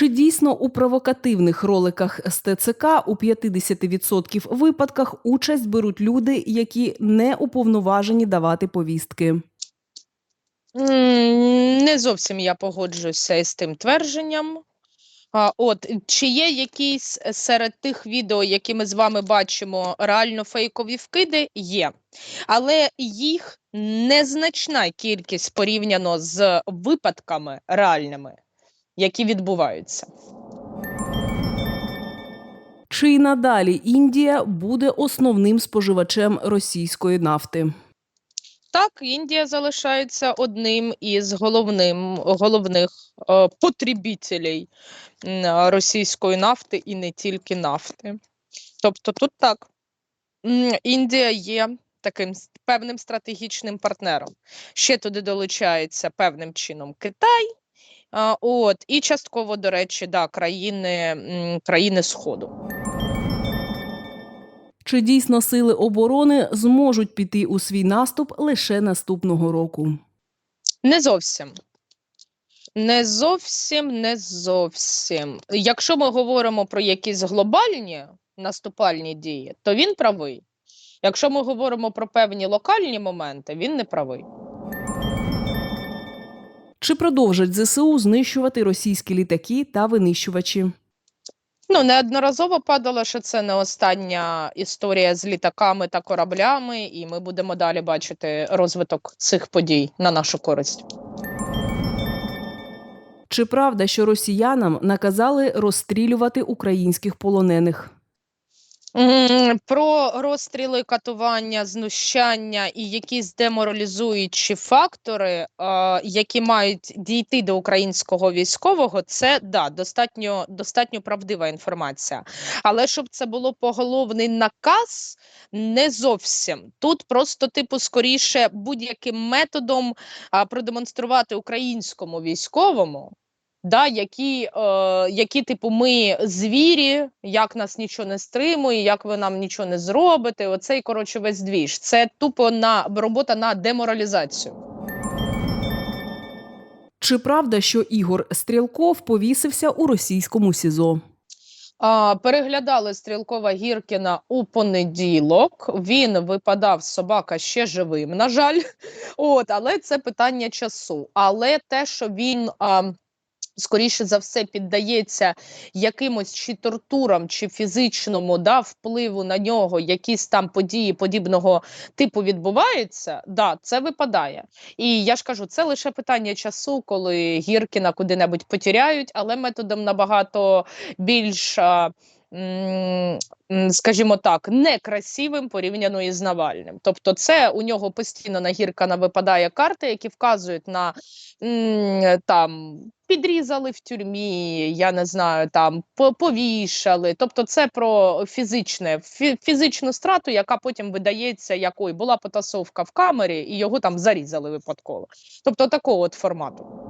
Чи дійсно у провокативних роликах з ТЦК у 50% випадках участь беруть люди, які не уповноважені давати повістки? Не зовсім я погоджуюся із тим твердженням. А, от чи є якісь серед тих відео, які ми з вами бачимо, реально фейкові вкиди? Є, але їх незначна кількість порівняно з випадками реальними, які відбуваються. Чи й надалі Індія буде основним споживачем російської нафти? Так, Індія залишається одним із головним, головних е, потребітелей російської нафти і не тільки нафти. Тобто тут так, Індія є таким певним стратегічним партнером. Ще туди долучається певним чином Китай. От, і частково, до речі, да, країни, країни Сходу. Чи дійсно сили оборони зможуть піти у свій наступ лише наступного року? Не зовсім. Не зовсім, не зовсім. Якщо ми говоримо про якісь глобальні наступальні дії, то він правий. Якщо ми говоримо про певні локальні моменти, він не правий. Чи продовжать ЗСУ знищувати російські літаки та винищувачі? Ну, неодноразово падало, що це не остання історія з літаками та кораблями, і ми будемо далі бачити розвиток цих подій на нашу користь. Чи правда, що росіянам наказали розстрілювати українських полонених? Про розстріли, катування, знущання і якісь деморалізуючі фактори, які мають дійти до українського військового, це да, достатньо, достатньо правдива інформація. Але щоб це було поголовний наказ, не зовсім. Тут просто, типу, скоріше будь-яким методом продемонструвати українському військовому. Да, які, е, які, типу, ми звірі, як нас нічого не стримує, як ви нам нічого не зробите. Оцей, коротше, весь двіж. Це тупо на робота на деморалізацію. Чи правда, що Ігор Стрілков повісився у російському СІЗО? А, переглядали Стрілкова Гіркіна у понеділок. Він випадав собака ще живим, на жаль. От, але це питання часу. Але те, що він. А, Скоріше за все піддається якимось чи тортурам, чи фізичному да, впливу на нього, якісь там події подібного типу відбуваються, да, це випадає. І я ж кажу, це лише питання часу, коли Гіркіна куди-небудь потіряють, але методом набагато більш, скажімо так, некрасивим порівняно із Навальним. Тобто, це у нього постійно на Гіркана випадає карти, які вказують на там. Підрізали в тюрмі, я не знаю, там по- повішали. Тобто, це про фізичне, фізичну страту, яка потім видається, якою була потасовка в камері, і його там зарізали випадково. Тобто, такого от формату.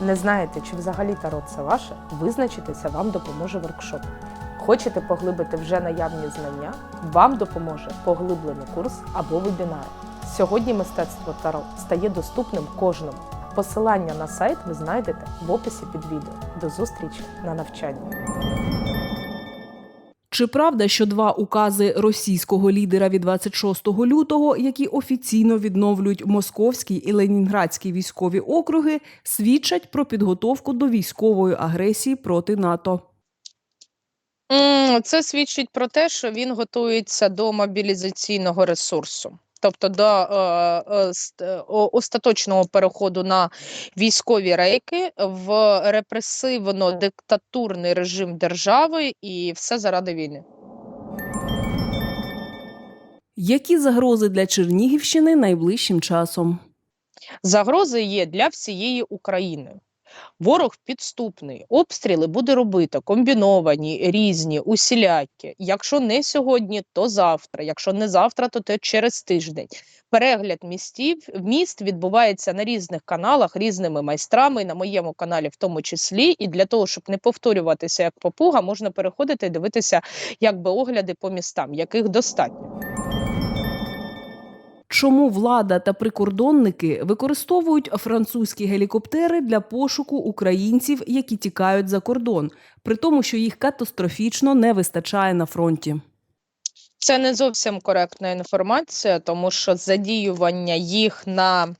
Не знаєте, чи взагалі таро це ваше, визначитися вам допоможе воркшоп. Хочете поглибити вже наявні знання? Вам допоможе поглиблений курс або вебінар. Сьогодні мистецтво таро стає доступним кожному. Посилання на сайт ви знайдете в описі під відео. До зустрічі на навчанні. Чи правда, що два укази російського лідера від 26 лютого, які офіційно відновлюють московські і ленінградські військові округи, свідчать про підготовку до військової агресії проти НАТО? Це свідчить про те, що він готується до мобілізаційного ресурсу. Тобто до е, е, е, о- остаточного переходу на військові рейки в репресивно-диктатурний режим держави, і все заради війни. Які загрози для Чернігівщини найближчим часом? Загрози є для всієї України. Ворог підступний, обстріли буде робити комбіновані, різні, усілякі. Якщо не сьогодні, то завтра. Якщо не завтра, то те через тиждень. Перегляд містів міст відбувається на різних каналах різними майстрами, на моєму каналі, в тому числі. І для того, щоб не повторюватися як попуга, можна переходити і дивитися, якби огляди по містам, яких достатньо. Чому влада та прикордонники використовують французькі гелікоптери для пошуку українців, які тікають за кордон, при тому, що їх катастрофічно не вистачає на фронті? Це не зовсім коректна інформація, тому що задіювання їх на,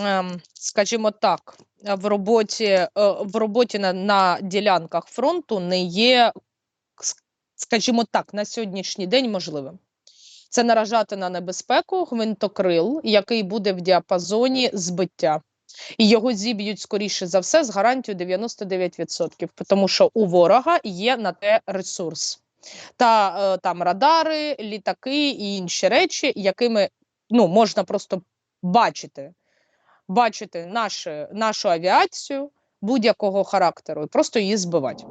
ем, скажімо так, в роботі, е, в роботі на, на ділянках фронту не є, скажімо так, на сьогоднішній день можливим. Це наражати на небезпеку гвинтокрил, який буде в діапазоні збиття. І його зіб'ють скоріше за все з гарантією 99%, тому що у ворога є на те ресурс та е, там радари, літаки і інші речі, якими ну, можна просто бачити, бачити нашу, нашу авіацію будь-якого характеру і просто її збивати.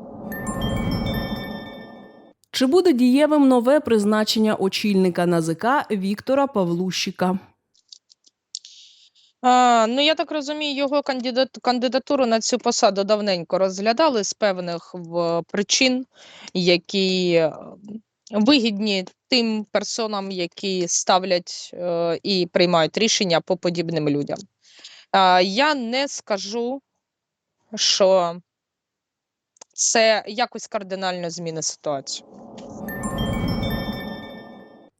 Чи буде дієвим нове призначення очільника НАЗК Віктора Павлущика? А, ну, я так розумію, його кандидат, кандидатуру на цю посаду давненько розглядали з певних в, причин, які е, вигідні тим персонам, які ставлять е, і приймають рішення по подібним людям. А, я не скажу, що це якось кардинально змінить ситуацію.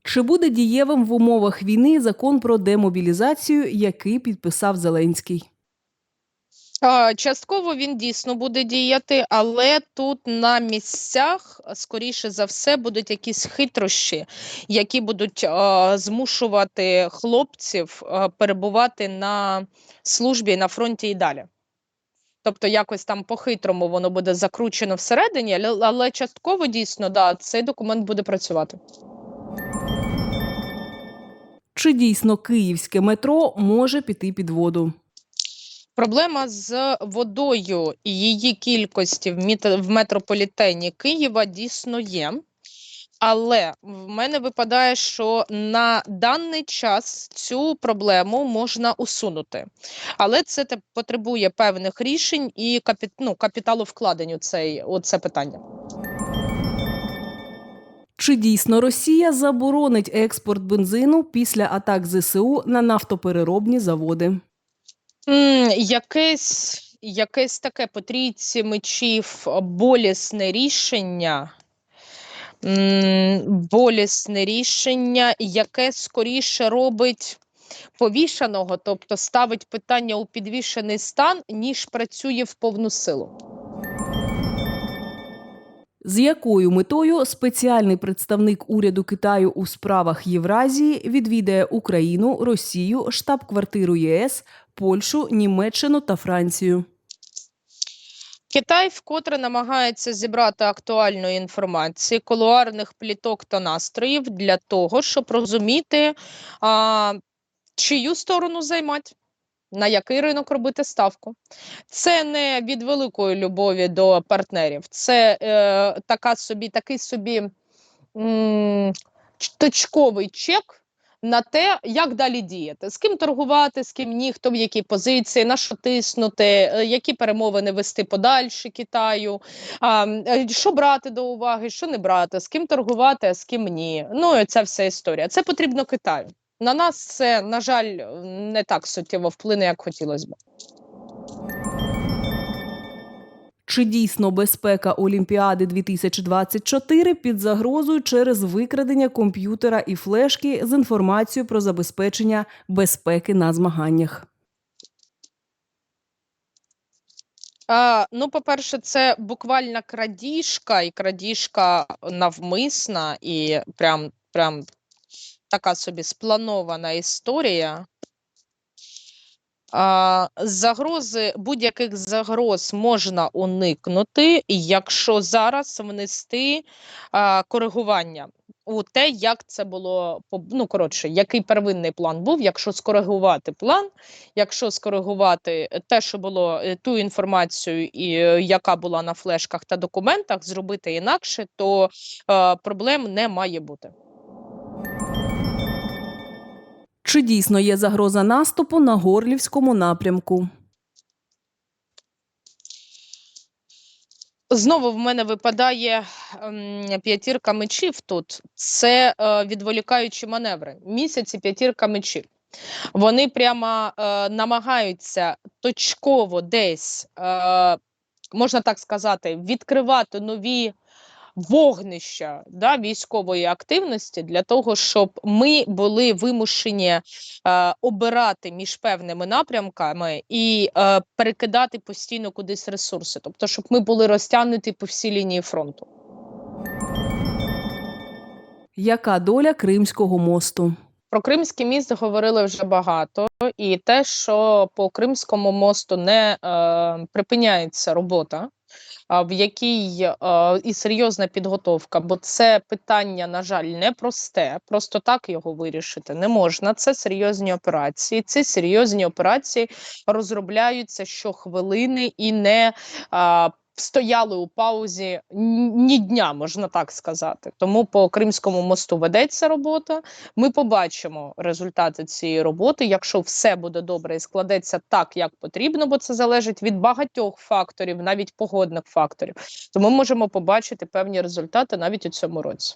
Чи буде дієвим в умовах війни закон про демобілізацію, який підписав Зеленський? Частково він дійсно буде діяти, але тут на місцях, скоріше за все, будуть якісь хитрощі, які будуть а, змушувати хлопців а, перебувати на службі на фронті і далі. Тобто, якось там по-хитрому воно буде закручено всередині, але, але частково дійсно да, цей документ буде працювати. Чи дійсно київське метро може піти під воду? Проблема з водою і її кількості в, метрополітені Києва дійсно є. Але в мене випадає, що на даний час цю проблему можна усунути. Але це потребує певних рішень і капі, ну, капіталу вкладень у, цей, у це питання. Чи дійсно Росія заборонить експорт бензину після атак ЗСУ на нафтопереробні заводи? М, якесь, якесь таке по трійці мечів болісне рішення. Болісне рішення, яке скоріше робить повішаного, тобто ставить питання у підвішений стан, ніж працює в повну силу. З якою метою спеціальний представник уряду Китаю у справах Євразії відвідає Україну, Росію, штаб-квартиру ЄС, Польщу, Німеччину та Францію? Китай вкотре намагається зібрати актуальної інформації, колуарних пліток та настроїв для того, щоб розуміти, а, чию сторону займати, на який ринок робити ставку. Це не від великої любові до партнерів, це е, така собі, такий собі м, точковий чек. На те, як далі діяти, з ким торгувати, з ким ні, хто в якій позиції, на що тиснути, е, які перемовини вести подальше Китаю, а, е, що брати до уваги, що не брати, з ким торгувати, а з ким ні. Ну ця вся історія. Це потрібно Китаю. На нас це, на жаль, не так суттєво вплине, як хотілося б. Чи дійсно безпека Олімпіади 2024 під загрозою через викрадення комп'ютера і флешки з інформацією про забезпечення безпеки на змаганнях? А, ну, по-перше, це буквально крадіжка, і крадіжка навмисна, і прям, прям така собі спланована історія. Загрози, будь-яких загроз можна уникнути, якщо зараз внести коригування. у те, як це було ну, коротше, який первинний план був, якщо скоригувати план, якщо скоригувати те, що було е, ту інформацію, і, е, яка була на флешках та документах, зробити інакше, то е, проблем не має бути. Чи дійсно є загроза наступу на горлівському напрямку? Знову в мене випадає ем, п'ятірка мечів тут. Це е, відволікаючі маневри. Місяць і п'ятірка мечів. Вони прямо е, намагаються точково десь, е, можна так сказати, відкривати нові вогнища да, військової активності для того, щоб ми були вимушені е, обирати між певними напрямками і е, перекидати постійно кудись ресурси, тобто, щоб ми були розтягнуті по всій лінії фронту. Яка доля Кримського мосту? Про Кримський міст говорили вже багато, і те, що по Кримському мосту не е, припиняється робота, в якій і серйозна підготовка, бо це питання, на жаль, непросте. Просто так його вирішити не можна. Це серйозні операції. Ці серйозні операції розробляються щохвилини і не стояли у паузі ні дня, можна так сказати. Тому по Кримському мосту ведеться робота. Ми побачимо результати цієї роботи, якщо все буде добре і складеться так, як потрібно, бо це залежить від багатьох факторів, навіть погодних факторів. То ми можемо побачити певні результати навіть у цьому році.